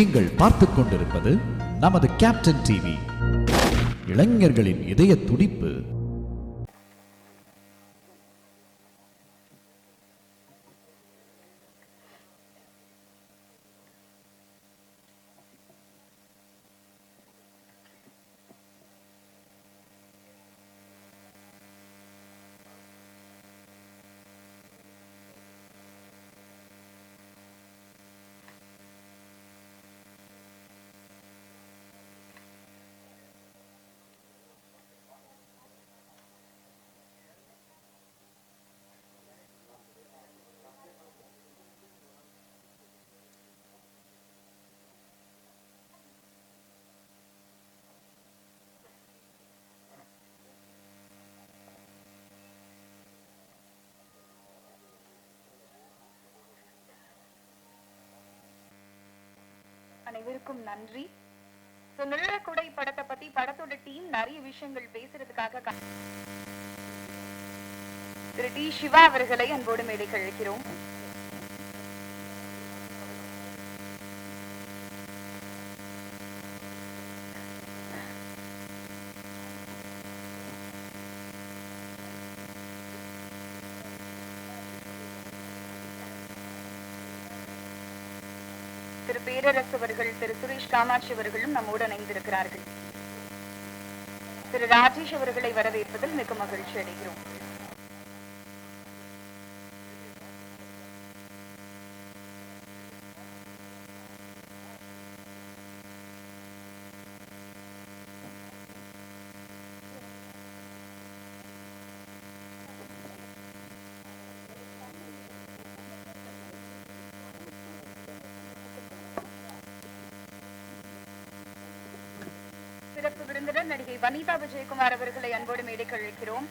நீங்கள் பார்த்துக் கொண்டிருப்பது நமது கேப்டன் டிவி இளைஞர்களின் இதய துடிப்பு. அனைவருக்கும் நன்றி. So, நிழற்குடை படத்தை பத்தி படத்தோட டீம் நிறைய விஷயங்கள் பேசுறதுக்காக திரு டி சிவா அவர்களை அன்போடு மேடைக்கு அழைக்கிறோம். திரு பேரரசு அவர்கள் திரு சுரேஷ் காமாட்சி அவர்களும் நம்மோடு இணைந்திருக்கிறார்கள். திரு ராஜேஷ் அவர்களை வரவேற்பதில் மிக மகிழ்ச்சி அடைகிறோம். சிறப்பு விருந்தினர் நடிகை வனிதா விஜயகுமார் அவர்களை அன்போடு மேடைக்கு அழைக்கிறோம்.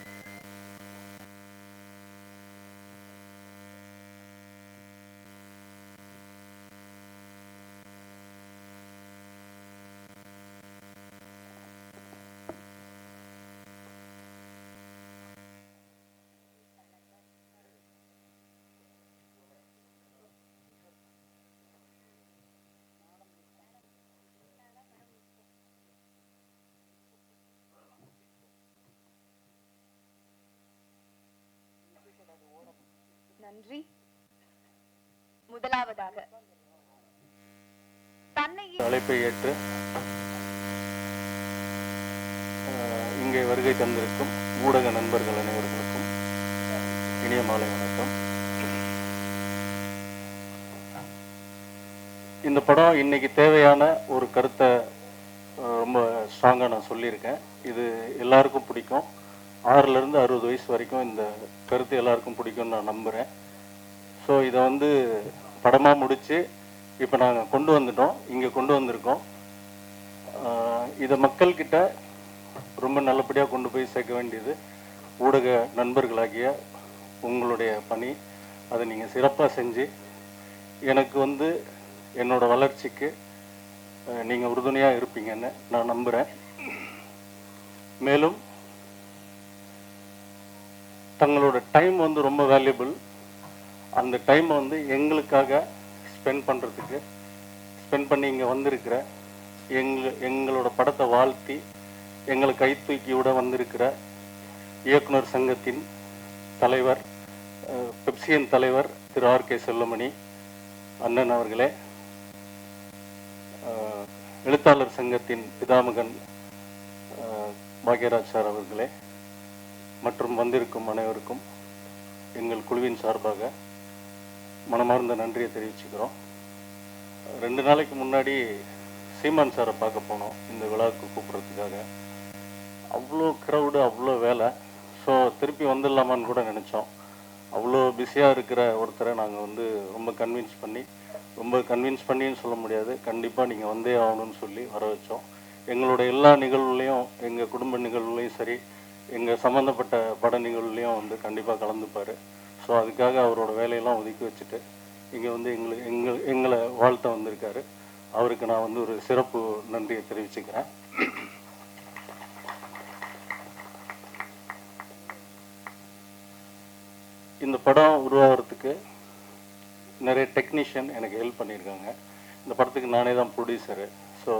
நன்றி. முதலாவதாக அழைப்பை ஏற்று இங்கே வருகை தந்திருக்கும் ஊடக நண்பர்கள் அனைவர்களுக்கும் இனிய மாலை வணக்கம். இந்த படம் இன்னைக்கு தேவையான ஒரு கருத்தை ரொம்ப ஸ்ட்ராங்காக நான் சொல்லியிருக்கேன். இது எல்லாருக்கும் பிடிக்கும். ஆறுலேருந்து அறுபது வயசு வரைக்கும் இந்த கருத்து எல்லாருக்கும் பிடிக்கும்னு நான் நம்புகிறேன் ஸோ இதை வந்து படமாக முடித்து இப்போ நாங்கள் கொண்டு வந்துட்டோம். இங்கே கொண்டு வந்திருக்கோம். இதை மக்கள்கிட்ட ரொம்ப நல்லபடியாக கொண்டு போய் சேர்க்க வேண்டியது ஊடக நண்பர்களாகிய உங்களுடைய பணி. அதை நீங்கள் சிறப்பாக செஞ்சு எனக்கு வந்து என்னோடய வளர்ச்சிக்கு நீங்கள் உறுதுணையாக இருப்பீங்கன்னு நான் நம்புகிறேன் மேலும் தங்களோட டைம் வந்து ரொம்ப வேல்யூபிள் அந்த டைமை வந்து எங்களுக்காக ஸ்பெண்ட் பண்ணுறதுக்கு ஸ்பெண்ட் பண்ணி இங்கே வந்திருக்கிற எங்கள் எங்களோட படத்தை வாழ்த்தி எங்களை கை விட வந்திருக்கிற இயக்குனர் சங்கத்தின் தலைவர் பெப்சியின் பெப்சியன் தலைவர் திரு ஆர் கே செல்லமணி அண்ணன் அவர்களே எழுத்தாளர் சங்கத்தின் பிதாமகன் பாக்யராஜ் சார் அவர்களே மற்றும் வந்திருக்கும் அனைவருக்கும் எங்கள் குழுவின் சார்பாக மனமார்ந்த நன்றியை தெரிவிச்சுக்கிறோம். ரெண்டு நாளைக்கு முன்னாடி சீமான் சாரை பார்க்க போனோம். இந்த விழாவுக்கு கூப்பிட்றதுக்காக. அவ்வளோ க்ரௌடு அவ்வளோ வேலை. ஸோ திருப்பி வந்துடலாமான்னு கூட நினச்சோம். அவ்வளோ பிஸியாக இருக்கிற ஒருத்தரை நாங்கள் வந்து ரொம்ப கன்வின்ஸ் பண்ணி ரொம்ப கன்வின்ஸ் பண்ணின்னு சொல்ல முடியாது. கண்டிப்பாக நீங்கள் வந்தே ஆகணும்னு சொல்லி வர வச்சோம். எங்களோட எல்லா நிகழ்வுலையும் எங்கள் குடும்ப நிகழ்வுலையும் சரி எங்கள் சம்மந்தப்பட்ட பட நிகழ்வுலையும் வந்து கண்டிப்பாக கலந்துப்பார். ஸோ அதுக்காக அவரோட வேலையெல்லாம் ஒதுக்கி வச்சுட்டு இங்கே வந்து எங்களுக்கு எங்கள் எங்களை வாழ்த்த வந்திருக்காரு. அவருக்கு நான் வந்து ஒரு சிறப்பு நன்றியை தெரிவிச்சுக்கிறேன். இந்த படம் உருவாகிறதுக்கு நிறைய டெக்னீஷியன் எனக்கு ஹெல்ப் பண்ணியிருக்காங்க. இந்த படத்துக்கு நானே தான் ப்ரொடியூசரு ஸோ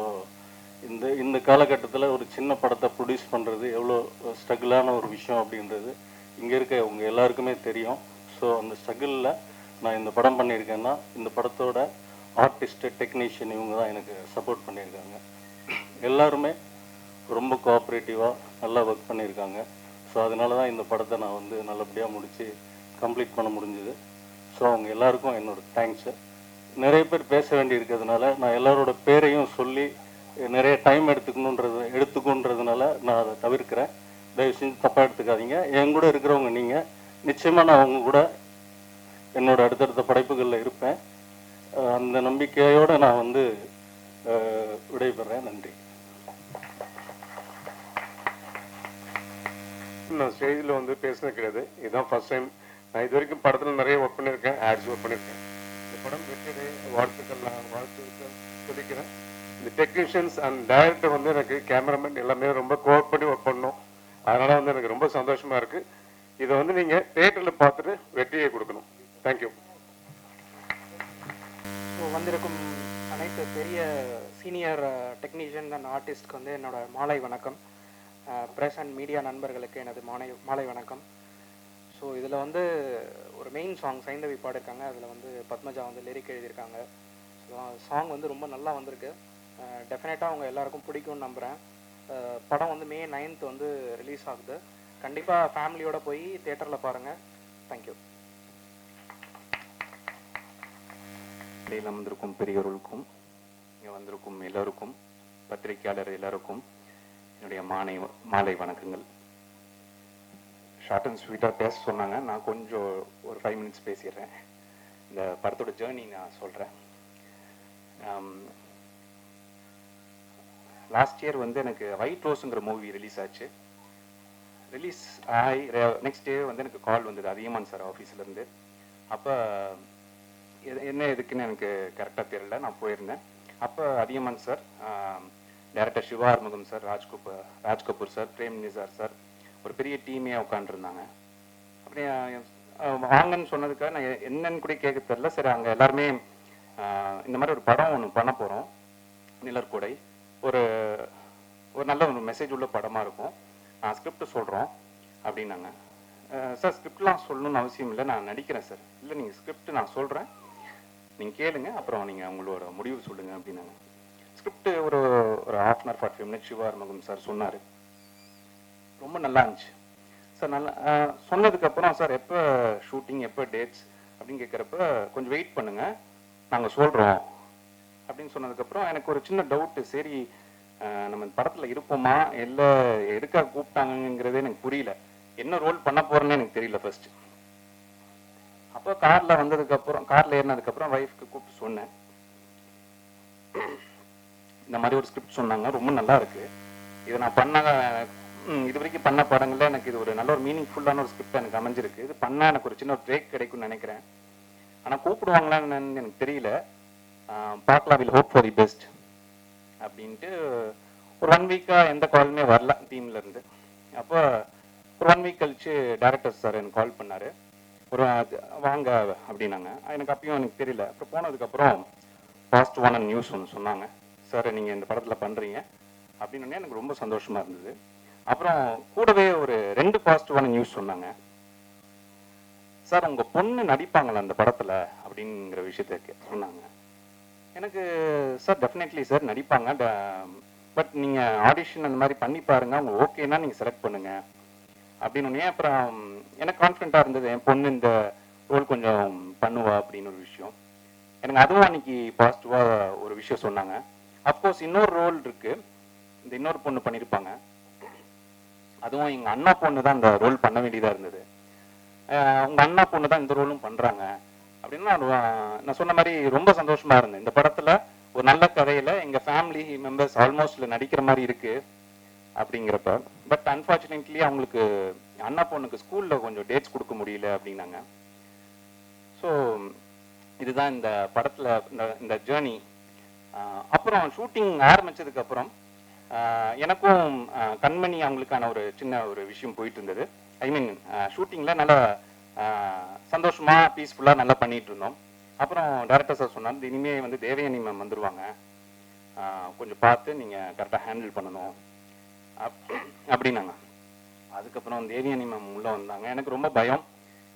இந்த இந்த காலகட்டத்தில் ஒரு சின்ன படத்தை ப்ரொடியூஸ் பண்ணுறது எவ்வளோ ஸ்ட்ரகிளான ஒரு விஷயம் அப்படின்றது இங்கே இருக்க உங்கள் எல்லாருக்குமே தெரியும். ஸோ அந்த ஸ்ட்ரகிளில் நான் இந்த படம் பண்ணியிருக்கேன்னா இந்த படத்தோட ஆர்டிஸ்ட்டு டெக்னீஷியன் இவங்க தான் எனக்கு சப்போர்ட் பண்ணியிருக்காங்க. எல்லாருமே ரொம்ப கோஆப்ரேட்டிவாக நல்லா ஒர்க் பண்ணியிருக்காங்க. ஸோ அதனால தான் இந்த படத்தை நான் வந்து நல்லபடியாக முடித்து கம்ப்ளீட் பண்ண முடிஞ்சுது. ஸோ அவங்க எல்லாருக்கும் என்னோட தேங்க்ஸு நிறைய பேர் பேச வேண்டி இருக்கிறதுனால நான் எல்லாரோட பேரையும் சொல்லி நிறைய டைம் எடுத்துக்கணுன்றது எடுத்துக்கணுன்றதுனால நான் அதை தவிர்க்கிறேன். தயவு செஞ்சு தப்பாக எடுத்துக்காதீங்க. என் கூட இருக்கிறவங்க நீங்கள் நிச்சயமாக நான் அவங்க கூட என்னோட அடுத்தடுத்த படைப்புகளில் இருப்பேன். அந்த நம்பிக்கையோடு நான் வந்து விடைபெறேன். நன்றி. நான் ஸ்டேஜில் வந்து பேசினது கிடையாது. இதுதான் ஃபர்ஸ்ட் டைம் நான் இது வரைக்கும் படத்தில் நிறைய ஒர்க் பண்ணியிருக்கேன் ஆட்ஸ் ஒர்க் பண்ணியிருக்கேன். இந்த படம் வெற்றியடை வாழ்த்துக்கள் நான் வாழ்த்துக்கள் சொல்லிக்கிறேன். இந்த டெக்னீஷியன்ஸ் அண்ட் டைரக்டர் வந்து எனக்கு கேமராமேன் எல்லாமே ரொம்ப கோஆப் பண்ணி ஒர்க் பண்ணோம் அதனால் வந்து எனக்கு ரொம்ப சந்தோஷமாக இருக்குது இதை வந்து நீங்க தேட்டரில் பார்த்துட்டு வெற்றியை கொடுக்கணும். தேங்க்யூ ஸோ வந்திருக்கும் அனைத்து பெரிய சீனியர் டெக்னீஷியன் அண்ட் ஆர்டிஸ்ட்க்கு வந்து என்னோட மாலை வணக்கம். ப்ரெஸ் அண்ட் மீடியா நண்பர்களுக்கு எனது மாலை மாலை வணக்கம். ஸோ இதில் வந்து ஒரு மெயின் சாங் சைந்தவி பாடிருக்காங்க அதில் வந்து பத்மஜா வந்து லிரிக் எழுதியிருக்காங்க. ஸோ சாங் வந்து ரொம்ப நல்லா வந்திருக்கு. டெஃபினட்டாக அவங்க எல்லாருக்கும் பிடிக்கும்னு நம்புகிறேன் படம் வந்து மே நைன்த் வந்து ரிலீஸ் ஆகுது. கண்டிப்பாக ஃபேமிலியோட போய் தேட்டரில் பாருங்கள் தேங்க்யூ இடையில் அமர்ந்திருக்கும் பெரியவர்களுக்கும் இங்கே வந்திருக்கும் எல்லோருக்கும் பத்திரிகையாளர் எல்லோருக்கும் என்னுடைய மாலை மாலை வணக்கங்கள். ஷார்ட் அண்ட் ஸ்வீட்டாக பேச சொன்னாங்க. நான் கொஞ்சம் ஒரு ஃபைவ் மினிட்ஸ் பேசிடுறேன். இந்த படத்தோட ஜேர்னி நான் சொல்கிறேன் லாஸ்ட் um, இயர் வந்து எனக்கு ஒயிட் ரோஸுங்கிற மூவி ரிலீஸ் ஆச்சு. ரிலீஸ் ஆகி நெக்ஸ்ட் டே வந்து எனக்கு கால் வந்தது. அதிகமான் சார் ஆஃபீஸ்லேருந்து அப்போ என்ன எதுக்குன்னு எனக்கு கரெக்டாக தெரியல. நான் போயிருந்தேன். அப்போ Athiyaman sir director Siva Arumugam sir Rajkapoor Raj Kapoor sir Prem Nisar sir ஒரு பெரிய டீமே உட்காந்துருந்தாங்க அப்படி வாங்கன்னு சொன்னதுக்காக நான் என்னன்னு கூட கேட்க தெரில சரி அங்கே எல்லாருமே இந்த மாதிரி ஒரு படம் ஒன்று பண்ண போகிறோம் நிழற்கூடை. ஒரு ஒரு நல்ல ஒரு மெசேஜ் உள்ள படமாக இருக்கும். நான் ஸ்கிரிப்ட் சொல்கிறோம் அப்படின்னாங்க. சார் ஸ்கிரிப்ட்லாம் சொல்லணும்னு அவசியம் இல்லை. நான் நடிக்கிறேன் சார் இல்லை நீங்கள் ஸ்கிரிப்ட் நான் சொல்கிறேன் நீங்கள் கேளுங்க. அப்புறம் நீங்கள் உங்களோட முடிவு சொல்லுங்கள் அப்படின்னாங்க. ஸ்கிரிப்ட் ஒரு ஒரு half an hour forty five minutes Siva Arumugam sir சொன்னார். ரொம்ப நல்லா இருந்துச்சு. சார் நல்லா சொன்னதுக்கப்புறம் சார் எப்போ ஷூட்டிங் எப்போ டேட்ஸ் அப்படின்னு கேட்குறப்ப கொஞ்சம் வெயிட் பண்ணுங்க. நாங்கள் சொல்கிறோம் அப்படின்னு சொன்னதுக்கப்புறம் எனக்கு ஒரு சின்ன டவுட்டு சரி நம்ம இந்த படத்தில் இருப்போமா? இல்லை எதுக்காக கூப்பிட்டாங்கிறதே எனக்கு புரியல. என்ன ரோல் பண்ண போறேன்னு எனக்கு தெரியல ஃபர்ஸ்ட் அப்போ கார்ல வந்ததுக்கு அப்புறம் கார்ல ஏறினதுக்கு அப்புறம் ஒய்ஃப்க்கு கூப்பிட்டு சொன்னேன். இந்த மாதிரி ஒரு ஸ்கிரிப்ட் சொன்னாங்க. ரொம்ப நல்லா இருக்கு. இதை நான் பண்ண இது வரைக்கும் பண்ண படங்கள்ல எனக்கு இது ஒரு நல்ல ஒரு மீனிங்ஃபுல்லான ஒரு ஸ்கிரிப்ட் எனக்கு அமைஞ்சிருக்கு. இது பண்ணா எனக்கு ஒரு சின்ன ஒரு பிரேக் கிடைக்கும்னு நினைக்கிறேன். ஆனா கூப்பிடுவாங்களான்னு எனக்கு தெரியல. பார்க்கலாம் will hope for the best அப்படின்ட்டு ஒரு ஒன் வீக்காக எந்த காலுமே வரல டீம்லேருந்து அப்போ ஒரு ஒன் வீக் கழிச்சு டேரக்டர் சார் எனக்கு கால் பண்ணார். ஒரு அது- வாங்க அப்படின்னாங்க. எனக்கு அப்பயும் எனக்கு தெரியல. அப்புறம் போனதுக்கப்புறம் ஃபாஸ்ட் ஒன் நியூஸ் ஒன்று சொன்னாங்க. சார் நீங்கள் இந்த படத்தில் பண்ணுறீங்க அப்படின்னு எனக்கு ரொம்ப சந்தோஷமாக இருந்தது. அப்புறம் கூடவே ஒரு ரெண்டு பாசிட்டிவான நியூஸ் சொன்னாங்க. சார் உங்கள் பொண்ணு நடிப்பாங்களா அந்த படத்தில்? அப்படிங்கிற விஷயத்த சொன்னாங்க. எனக்கு சார் டெஃபினெட்லி சார் நடிப்பாங்க. பட் நீங்கள் ஆடிஷன் அந்த மாதிரி பண்ணி பாருங்க. அவங்க ஓகேனா நீங்கள் செலக்ட் பண்ணுங்க. அப்படின்னு அப்புறம் எனக்கு கான்ஃபிடென்ட்டா இருந்தது. என் பொண்ணு இந்த ரோல் கொஞ்சம் பண்ணுவா அப்படின்னு ஒரு விஷயம். எனக்கு அதுவும் அன்னைக்கு பாசிட்டிவாக ஒரு விஷயம் சொன்னாங்க. அஃப்கோர்ஸ் இன்னொரு ரோல் இருக்கு. இந்த இன்னொரு பொண்ணு பண்ணியிருப்பாங்க அதுவும் எங்கள் அண்ணா பொண்ணு தான் இந்த ரோல் பண்ண வேண்டியதாக இருந்தது. உங்கள் அண்ணா பொண்ணு தான் இந்த ரோலும் பண்ணுறாங்க அப்படின்னு நான் நான் சொன்ன மாதிரி ரொம்ப சந்தோஷமா இருந்தேன். இந்த படத்துல ஒரு நல்ல கதையில எங்க ஃபேமிலி மெம்பர்ஸ் ஆல்மோஸ்ட்ல நடிக்கிற மாதிரி இருக்கு அப்படிங்கிறப்ப. பட் அன்பார்ச்சுனேட்லி அவங்களுக்கு அண்ணா பொண்ணுக்கு ஸ்கூல்ல கொஞ்சம் டேட்ஸ் கொடுக்க முடியல அப்படின்னாங்க. ஸோ இதுதான் இந்த படத்துல இந்த இந்த ஜேர்னி அப்புறம் ஷூட்டிங் ஆரம்பிச்சதுக்கு அப்புறம் எனக்கும் கண்மணி அவங்களுக்கான ஒரு சின்ன ஒரு விஷயம் போயிட்டு இருந்தது. ஐ மீன் ஷூட்டிங்ல நல்லா சந்தோஷமாக பீஸ்ஃபுல்லாக நல்லா பண்ணிகிட்டு இருந்தோம் அப்புறம் டேரக்டர் சார் சொன்னார் இனிமே வந்து தேவயானி மேம் வந்துடுவாங்க கொஞ்சம் பார்த்து நீங்கள் கரெக்டாக ஹேண்டில் பண்ணணும். அப் அப்படின்னாங்க. அதுக்கப்புறம் தேவயானி மேம் உள்ளே வந்தாங்க. எனக்கு ரொம்ப பயம்.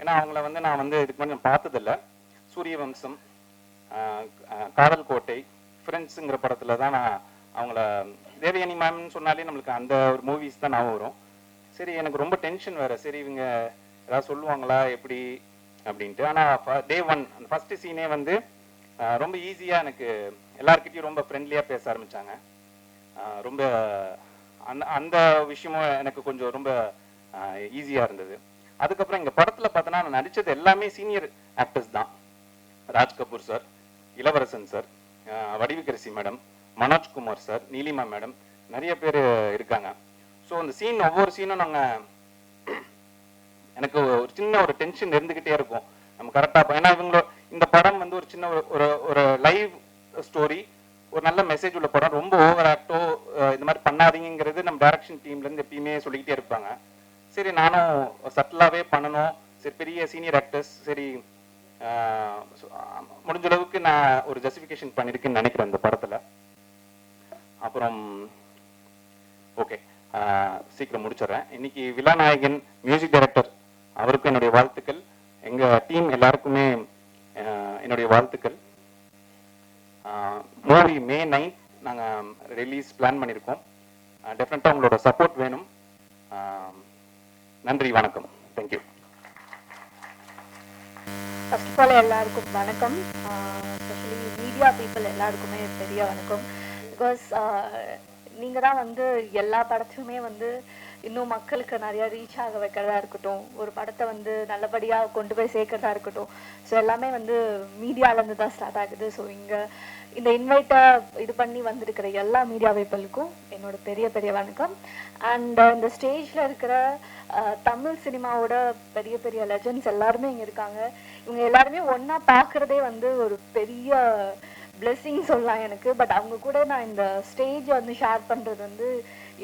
ஏன்னா அவங்கள வந்து நான் வந்து இதுக்கு முன்னாடி பார்த்ததில்ல. சூரிய வம்சம் காதல் கோட்டை ஃப்ரெண்ட்ஸுங்கிற படத்தில் தான் நான் அவங்கள தேவயானி மேம்னு சொன்னாலே நம்மளுக்கு அந்த ஒரு மூவிஸ் தான் ஞாபகம் வரும். சரி எனக்கு ரொம்ப டென்ஷன் வேறு. சரி இவங்க ஏதாவது சொல்லுவாங்களா எப்படி? அப்படின்ட்டு. ஆனால் டே ஒன் அந்த ஃபஸ்ட்டு சீனே வந்து ரொம்ப ஈஸியாக எனக்கு எல்லாருக்கிட்டையும் ரொம்ப ஃப்ரெண்ட்லியாக பேச ஆரம்பித்தாங்க ரொம்ப அந்த அந்த விஷயமும் எனக்கு கொஞ்சம் ரொம்ப ஈஸியாக இருந்தது. அதுக்கப்புறம் இங்கே படத்தில் பார்த்தோன்னா நான் நடித்தது எல்லாமே சீனியர் ஆக்டர்ஸ் தான். Raj Kapoor sir Ilavarasan sir Vadivukkarasi madam Manojkumar sir Neelima madam நிறைய பேர் இருக்காங்க. ஸோ அந்த சீன் ஒவ்வொரு சீனும் நாங்கள் எனக்கு ஒரு சின்ன ஒரு டென்ஷன் இருந்துகிட்டே இருக்கும். நம்ம கரெக்டாக ஏன்னா இவங்களோ இந்த படம் வந்து ஒரு சின்ன ஒரு- ஒரு ஒரு லைவ் ஸ்டோரி ஒரு நல்ல மெசேஜ் உள்ள படம். ரொம்ப ஓவர் ஆக்டோ இந்த மாதிரி பண்ணாதீங்கிறது நம்ம டைரக்ஷன் டீம்ல இருந்து எப்பயுமே சொல்லிக்கிட்டே இருப்பாங்க. சரி நானும் சட்டிலாகவே பண்ணணும். சரி பெரிய சீனியர் ஆக்டர்ஸ் சரி ஆஹ், முடிஞ்ச அளவுக்கு நான் ஒரு ஜஸ்டிஃபிகேஷன் பண்ணியிருக்கேன்னு நினைக்கிறேன் இந்த படத்துல. அப்புறம் ஓகே சீக்கிரம் முடிச்சிடுறேன். இன்னைக்கு விழாநாயகன் மியூசிக் டைரக்டர் அவருக்கும் என்னுடைய வாழ்த்துக்கள். எங்க டீம் எல்லாருக்குமே என்னுடைய வாழ்த்துக்கள். மூவி மே நைன்த் நாங்கள் ரிலீஸ் பிளான் பண்ணியிருக்கோம் டெஃபினட்டாக உங்களோட சப்போர்ட் வேணும். நன்றி வணக்கம். தேங்க்யூ ஃபர்ஸ்ட் ஆஃப் ஆல் எல்லாருக்கும் வணக்கம். ஸ்பெஷலி மீடியா பீப்புள் எல்லாருக்குமே பெரிய வணக்கம். பிகாஸ் நீங்கள் தான் வந்து எல்லா படத்தையுமே வந்து இன்னும் மக்களுக்கு நிறைய ரீச் ஆக வைக்கிறதா இருக்கட்டும் ஒரு படத்தை வந்து நல்லபடியாக கொண்டு போய் சேர்க்கறதா இருக்கட்டும். ஸோ எல்லாமே வந்து மீடியாலேருந்து தான் ஸ்டார்ட் ஆகுது. ஸோ இங்கே இந்த இன்வைட்டை இது பண்ணி வந்திருக்கிற எல்லா மீடியா வைப்பலுக்கும் என்னோட பெரிய பெரிய வணக்கம். அண்ட் இந்த ஸ்டேஜில் இருக்கிற தமிழ் சினிமாவோட பெரிய பெரிய லெஜண்ட்ஸ் எல்லாருமே இங்கே இருக்காங்க. இவங்க எல்லாருமே ஒன்றா பார்க்குறதே வந்து ஒரு பெரிய பிளெஸ்ஸிங் சொல்லலாம் எனக்கு. பட் அவங்க கூட நான் இந்த ஸ்டேஜ் வந்து ஷேர் பண்ணுறது வந்து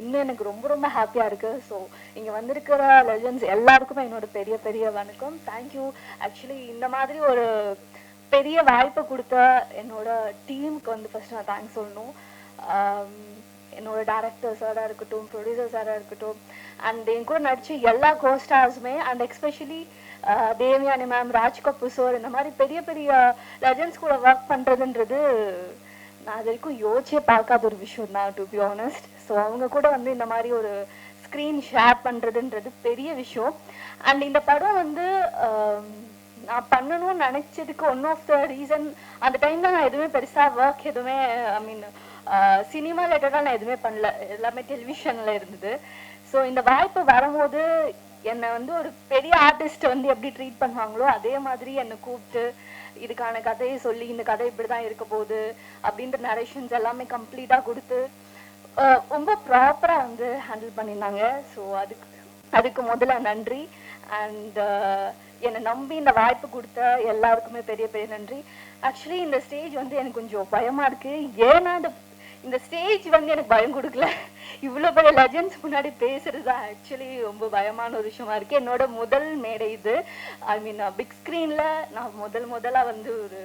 இன்னும் எனக்கு ரொம்ப ரொம்ப ஹாப்பியாக இருக்குது ஸோ இங்கே வந்திருக்கிற லெஜண்ட்ஸ் எல்லாருக்குமே என்னோட பெரிய பெரிய வணக்கம். தேங்க்யூ ஆக்சுவலி இந்த மாதிரி ஒரு பெரிய வாய்ப்பை கொடுத்த என்னோட டீமுக்கு வந்து ஃபஸ்ட் நான் தேங்க்ஸ் சொல்லணும். Um, என்னோட என்னோட சாராக இருக்கட்டும் ப்ரொடியூசர் சாராக இருக்கட்டும் அண்ட் என் கூட நடித்த எல்லா கோஸ்டார்ஸுமே and especially Devayani ma'am Raj Kapoor sir இந்த மாதிரி பெரிய பெரிய லெஜண்ட்ஸ் கூட ஒர்க் பண்ணுறதுன்றது நான் அது வரைக்கும் யோசிச்சே பார்க்காத ஒரு விஷயம் தான் டு பி ஆனஸ்ட் ஸோ அவங்க கூட வந்து இந்த மாதிரி ஒரு ஸ்க்ரீன் ஷேர் பண்ணுறதுன்றது பெரிய விஷயம். அண்ட் இந்த படம் வந்து um, நான் பண்ணணும்னு நினைச்சதுக்கு ஒன் ஆஃப் த ரீசன் அந்த டைம்ல நான் எதுவுமே பெருசா ஒர்க் எதுவுமே ஐ மீன் சினிமா ரிலேட்டடாக நான் எதுவுமே பண்ணல. எல்லாமே டெலிவிஷன்ல இருந்தது. ஸோ இந்த வாய்ப்பு வரும்போது என்னை வந்து ஒரு பெரிய ஆர்டிஸ்ட் வந்து எப்படி ட்ரீட் பண்ணுவாங்களோ அதே மாதிரி என்னை கூப்பிட்டு இதுக்கான கதையை சொல்லி இந்த கதை இப்படிதான் இருக்க போகுது அப்படின்ற நரேஷன்ஸ் எல்லாமே கம்ப்ளீட்டாக கொடுத்து ரொம்ப ப்ராப்பராக வந்து ஹேண்டில் பண்ணியிருந்தாங்க. ஸோ அதுக்கு அதுக்கு முதல்ல நன்றி. அண்ட் என்னை நம்பி இந்த வாய்ப்பு கொடுத்த எல்லாருக்குமே பெரிய பெரிய நன்றி. ஆக்சுவலி இந்த ஸ்டேஜ் வந்து எனக்கு கொஞ்சம் பயமா இருக்கு. ஏன்னா இந்த இந்த ஸ்டேஜ் வந்து எனக்கு பயம் கொடுக்கல. இவ்வளோ பெரிய லெஜண்ட்ஸ் முன்னாடி பேசுறது தான் ஆக்சுவலி ரொம்ப பயமான ஒரு விஷயமா இருக்கு. என்னோட முதல் மேடை இது. ஐ மீன் பிக் ஸ்க்ரீனில் நான் முதல் முதலா வந்து ஒரு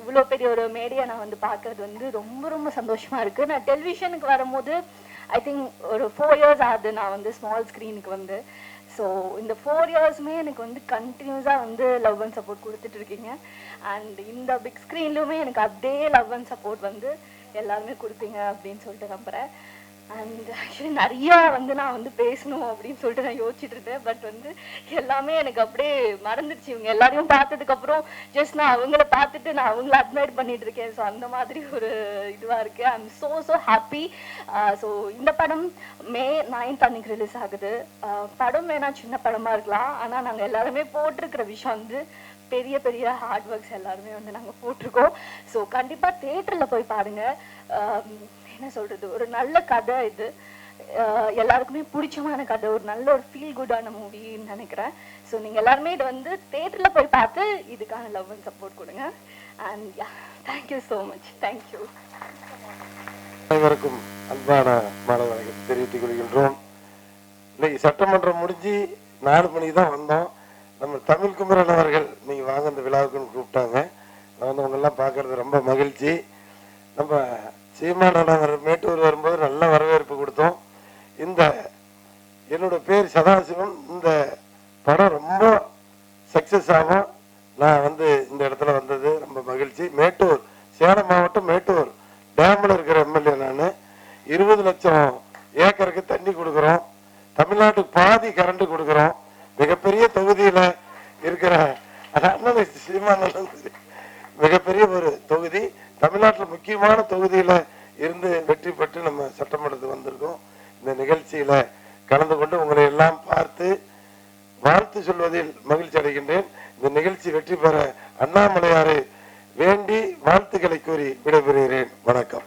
இவ்வளோ பெரிய ஒரு மேடையை நான் வந்து பார்க்கறது வந்து ரொம்ப ரொம்ப சந்தோஷமா இருக்கு. நான் டெலிவிஷனுக்கு வரும்போது ஐ திங்க் ஒரு ஃபோர் இயர்ஸ் ஆகுது நான் வந்து ஸ்மால் ஸ்க்ரீனுக்கு வந்து. ஸோ இந்த ஃபோர் இயர்ஸுமே எனக்கு வந்து கண்டினியூஸாக வந்து லவ் அண்ட் சப்போர்ட் கொடுத்துட்டு இருக்கீங்க. அண்ட் இந்த பிக் ஸ்க்ரீன்லையுமே எனக்கு அதே லவ் அண்ட் சப்போர்ட் வந்து எல்லாருமே கொடுப்பீங்க அப்படின்னு சொல்லிட்டு நம்புகிறேன் அண்ட் ஆக்சுவலி நிறையா வந்து நான் வந்து பேசணும் அப்படின்னு சொல்லிட்டு நான் யோசிச்சுட்டு இருந்தேன். பட் வந்து எல்லாமே எனக்கு அப்படியே மறந்துடுச்சு. இவங்க எல்லாரையும் பார்த்ததுக்கு அப்புறம் ஜஸ்ட் நான் அவங்கள பார்த்துட்டு நான் அவங்கள அட்மையர் பண்ணிட்டு இருக்கேன். ஸோ அந்த மாதிரி ஒரு இதுவாக இருக்கு. I am so so happy so இந்த படம் மே நைன்த் அன்னைக்கு ரிலீஸ் ஆகுது. ஆஹ் படம் வேணா சின்ன படமா இருக்கலாம். ஆனால் நாங்கள் எல்லாருமே போட்டிருக்கிற விஷயம் வந்து பெரிய பெரிய ஹார்ட் ஒர்க்ஸ் எல்லாருமே வந்து நாங்கள் போட்டிருக்கோம். ஸோ கண்டிப்பாக தேட்டரில் போய் பாருங்க. என்ன சொல்றது? ஒரு நல்ல கதை இது. எல்லாருக்குமே பிடிச்சமான கதை. ஒரு நல்ல ஒரு ஃபீல் குட்டான மூவின்னு நினைக்கிறேன். ஸோ நீங்கள் எல்லாருமே இது வந்து தேட்டரில் போய் பார்த்து இதுக்கான லவ் அண்ட் சப்போர்ட் கொடுங்க. And ya thank you so much thank you அனைவருக்கும் அன்பான மாலை வணக்கத்தை தெரிவித்துக் கொள்கின்றோம். இன்னைக்கு சட்டமன்றம் முடிஞ்சு நாலு மணிக்கு தான் வந்தோம். நம்ம தமிழ் குமரன் அவர்கள் நீங்க வாங்க இந்த விழாவுக்குன்னு கூப்பிட்டாங்க. வந்தவங்கெல்லாம் பார்க்கறது ரொம்ப மகிழ்ச்சி. நம்ம சீமானவர் மேட்டூர் வரும்போது நல்ல வரவேற்பு கொடுத்தோம். இந்த என்னோட பேர் சதாசிவம். இந்த படம் ரொம்ப சக்ஸஸ் ஆகும். நான் வந்து இந்த இடத்துல வந்தது ரொம்ப மகிழ்ச்சி. மேட்டூர் சேலம் மாவட்டம் மேட்டூர் டேமில் இருக்கிற எம்எல்ஏ நான். இருபது லட்சம் ஏக்கருக்கு தண்ணி கொடுக்குறோம். தமிழ்நாட்டுக்கு பாதி கரண்ட் கொடுக்குறோம். மிகப்பெரிய தொகுதியில இருக்கிற அண்ணன் சீமானந்தன் மிகப்பெரிய ஒரு தொகுதி. தமிழ்நாட்டில் முக்கியமான தொகுதியில இருந்து வெற்றி பெற்று நம்ம சட்டமன்றத்துக்கு வந்திருக்கோம். இந்த நிகழ்ச்சியில கலந்து கொண்டு உங்களை எல்லாம் பார்த்து வாழ்த்து சொல்வதில் மகிழ்ச்சி அடைகின்றேன். இந்த நிகழ்ச்சி வெற்றி பெற அண்ணாமலையாரை வேண்டி வாழ்த்துக்களை கூறி விடைபெறுகிறேன். வணக்கம்.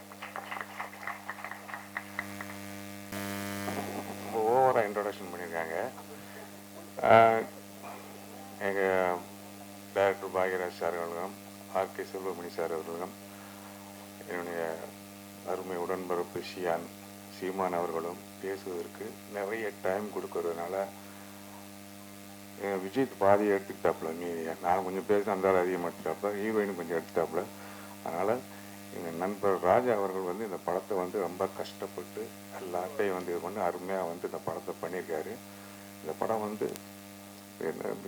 ஓவரா ஓவராக பண்ணியிருக்காங்க. எங்கள் எங்க டைரக்டர் பாக்யராஜ் சார் அவர்களும் ஆர் கே செல்வமணி சார் அவர்களும் என்னுடைய அருமை உடன்பிறப்பு ஷியான் சீமான் அவர்களும் பேசுவதற்கு நிறைய டைம் கொடுக்கறதுனால அஹ் விஜய் பாதியை எடுத்துக்கிட்டாப்புல நீ நான் கொஞ்சம் பேச அந்த அதிகமாக எடுத்துட்டாப்புல ஹீரோயின் கொஞ்சம் எடுத்துட்டாப்புல அதனால் எங்கள் நண்பர் ராஜா அவர்கள் வந்து இந்த படத்தை வந்து ரொம்ப கஷ்டப்பட்டு எல்லாத்தையும் வந்து இது பண்ணி அருமையாக வந்து இந்த படத்தை பண்ணியிருக்காரு. இந்த படம் வந்து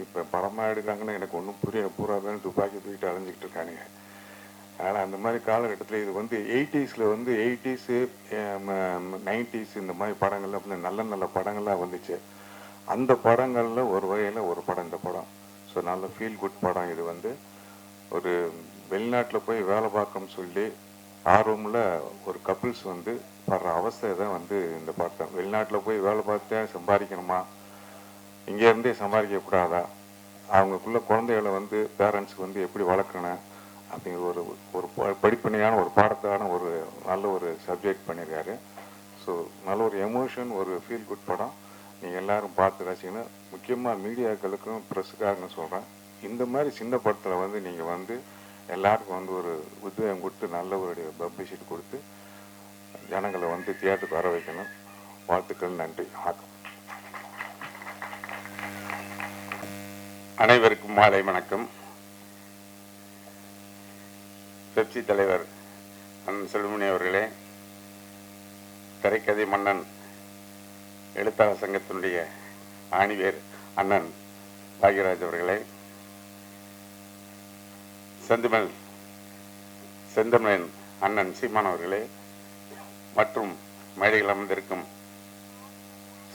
இப்போ படமாக எடுக்காங்கன்னா எனக்கு ஒன்றும் புரிய பூரா துப்பாக்கி தூக்கிட்டு அலைஞ்சிக்கிட்டு இருக்கானுங்க. அதனால் அந்த மாதிரி காலகட்டத்தில் இது வந்து எயிட்டிஸில் வந்து எயிட்டிஸு நைன்டிஸ் இந்த மாதிரி படங்கள்லாம் வந்து நல்ல நல்ல படங்கள்லாம் வந்துச்சு. அந்த படங்களில் ஒரு வகையில் ஒரு படம் இந்த படம். ஸோ நல்ல ஃபீல் குட் படம் இது வந்து. ஒரு வெளிநாட்டில் போய் வேலை பார்க்கணும்னு சொல்லி ஆர்வமில் ஒரு கப்புள்ஸ் வந்து படுற அவஸ்தை தான் வந்து இந்த படம். வெளிநாட்டில் போய் வேலை பார்த்தேன் சம்பாதிக்கணுமா? இங்கே இருந்தே சம்பாதிக்க கூடாதா? அவங்களுக்குள்ள குழந்தைகளை வந்து பேரண்ட்ஸ்க்கு வந்து எப்படி வளர்க்கணும்? அப்படிங்கிற ஒரு ஒரு ப- படிப்பனையான ஒரு பாடத்தான ஒரு நல்ல ஒரு சப்ஜெக்ட் பண்ணியிருக்காரு. ஸோ நல்ல ஒரு எமோஷன் ஒரு ஃபீல் குட் படம். நீங்கள் எல்லாரும் பார்த்து ரசிக்கணும். முக்கியமாக மீடியாக்களுக்கும் ப்ரெஸ்ஸுக்காரங்க சொல்கிறேன் இந்த மாதிரி சின்ன படத்தில் வந்து நீங்கள் வந்து எல்லாருக்கும் வந்து ஒரு உத்வேகம் கொடுத்து நல்ல ஒரு பப்ளிசிட்டி கொடுத்து ஜனங்களை வந்து தியேட்டருக்கு வர வைக்கணும். வாழ்த்துக்கள் நன்றி. வணக்கம். அனைவருக்கும் மாலை வணக்கம். பெப்சி தலைவர் அண்ணன் செல்முனி அவர்களே திரைக்கதை மன்னன் எழுத்தாளர் சங்கத்தினுடைய ஆணிவேர் அண்ணன் பாக்யராஜ் அவர்களே செந்துமல் செந்தமிழன் அண்ணன் சீமான் அவர்களே மற்றும் மேடையில் அமர்ந்திருக்கும்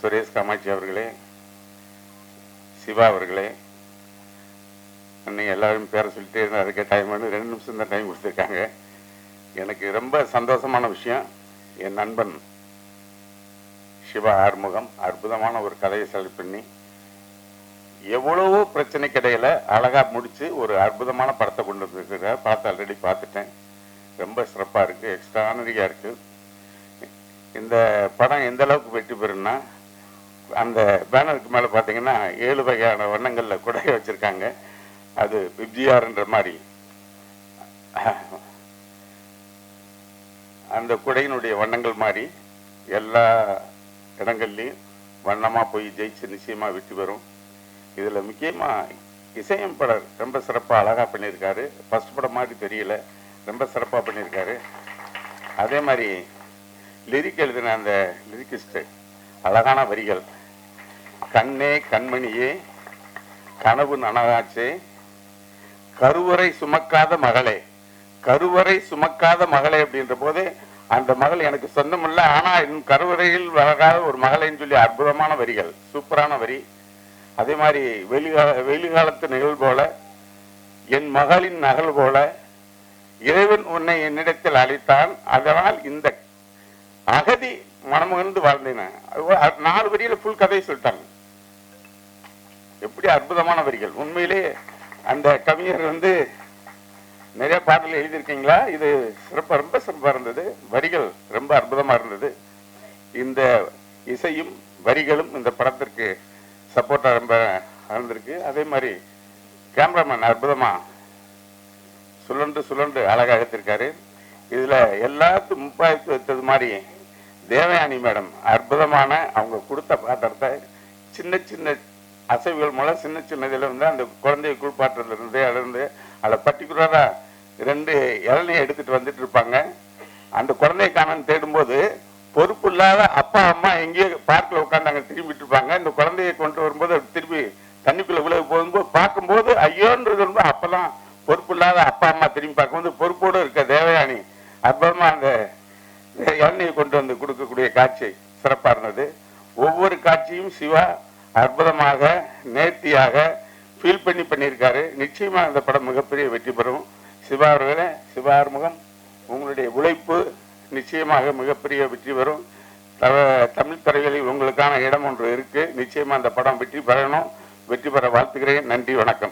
சுரேஷ் காமாட்சி அவர்களே சிவா அவர்களே அன்னைக்கு எல்லாரும் பேரை சொல்லிட்டே இருந்தா அதுக்கே டைம் வந்து ரெண்டு நிமிஷம் தான் டைம் கொடுத்துருக்காங்க. எனக்கு ரொம்ப சந்தோஷமான விஷயம். என் நண்பன் சிவா ஆறுமுகம் அற்புதமான ஒரு கதையை செலக்ட் பண்ணி எவ்வளவோ பிரச்சனைக்கு இடையில அழகாக முடிச்சு ஒரு அற்புதமான படத்தை கொண்டு வந்திருக்கிறார். படத்தை ஆல்ரெடி பார்த்துட்டேன். ரொம்ப சிறப்பாக இருக்கு. எக்ஸ்ட்ரானரியாக இருக்கு. இந்த படம் எந்த அளவுக்கு வெற்றி பெறும்னா அந்த பேனருக்கு மேலே பார்த்தீங்கன்னா ஏழு வகையான வண்ணங்களில் குடைய வச்சிருக்காங்க. அது பிப்ஜிஆர்ன்ற மாதிரி. அந்த குடையினுடைய வண்ணங்கள் மாதிரி எல்லா இடங்கள்லையும் வண்ணமாக போய் ஜெயிச்சு நிச்சயமாக வெற்றி பெறும். இதில் முக்கியமாக இசையமைப்பாளர் ரொம்ப சிறப்பாக அழகாக பண்ணியிருக்காரு. ஃபஸ்ட் படம் மாதிரி தெரியல. ரொம்ப சிறப்பாக பண்ணியிருக்காரு. அதே மாதிரி லிரிக் எழுதின அந்த லிரிக்கிஸ்ட் அழகான வரிகள். கண்ணே கண்மணியே கனவு நனகாச்சே கருவறை சுமக்காத மகளே. கருவறை சுமக்காத மகளே அப்படின்ற போது அந்த மகள் எனக்கு சொந்தமில்ல ஆனா என் கருவறையில் வளராத ஒரு மகளைன்னு சொல்லி அற்புதமான வரிகள் சூப்பரான வரி. அதே மாதிரி வெளிகால வெளிகாலத்து நிகழ் போல என் மகளின் நகல் போல இறைவன் உன்னை என்னிடத்தில் அழைத்தான் அதனால் இந்த அகதி மனமுகந்து வாழ்ந்தேன். அது நாலு வரியில ஃபுல் கதையை சொல்லிட்டாங்க. எப்படி அற்புதமான வரிகள். உண்மையிலே அந்த கவிஞர் வந்து நிறைய பாடல் எழுதியிருக்கீங்களா? இது சிறப்பாக ரொம்ப சிறப்பா இருந்தது. வரிகள் ரொம்ப அற்புதமா இருந்தது. இந்த இசையும் வரிகளும் இந்த படத்திற்கு சப்போர்ட்டா ரொம்ப இருந்திருக்கு அதே மாதிரி கேமராமேன் அற்புதமா சுழன்று சுழன்று அழகா எடுத்திருக்காரு. இதுல எல்லாத்துக்கும் முப்பாயத்து வைத்தது மாதிரி தேவயானி மேடம் அற்புதமான அவங்க கொடுத்த பாத்திரத்தை சின்ன சின்ன அசைவுகள் மூலம் சின்ன சின்ன இருந்து அந்த குழந்தையை குளிப்பாட்டுறதுலேருந்து இருந்து அதில் பர்டிகுலராக ரெண்டு இளநியை எடுத்துகிட்டு வந்துட்டு இருப்பாங்க. அந்த குழந்தைய காணன்னு தேடும்போது பொறுப்பு இல்லாத அப்பா அம்மா எங்கேயோ பார்க்கில் உட்காந்து அங்கே திரும்பிட்டு இருப்பாங்க. இந்த குழந்தைய கொண்டு வரும்போது திரும்பி தண்ணிக்குள்ளே விலகு விழுக போகும்போது பார்க்கும்போது ஐயோன்றது ரொம்ப அப்பெல்லாம் பொறுப்பு இல்லாத அப்பா அம்மா திரும்பி பார்க்கும்போது பொறுப்போடு இருக்க தேவயானி அற்புதமாக அந்த இளநியை கொண்டு வந்து கொடுக்கக்கூடிய காட்சி சிறப்பாக இருந்தது. ஒவ்வொரு காட்சியும் சிவா அற்புதமாக நேர்த்தியாக ஃபீல் பண்ணி பண்ணியிருக்காரு. நிச்சயமாக அந்த படம் மிகப்பெரிய வெற்றி பெறும். சிவா அவர்களே சிவா ஆறுமுகம் உங்களுடைய உழைப்பு நிச்சயமாக மிகப்பெரிய வெற்றி பெறும். த- தமிழ் துறைகளில் உங்களுக்கான இடம் ஒன்று இருக்குது நிச்சயமாக அந்த படம் வெற்றி பெறணும். வெற்றி பெற வாழ்த்துக்கிறேன் நன்றி வணக்கம்.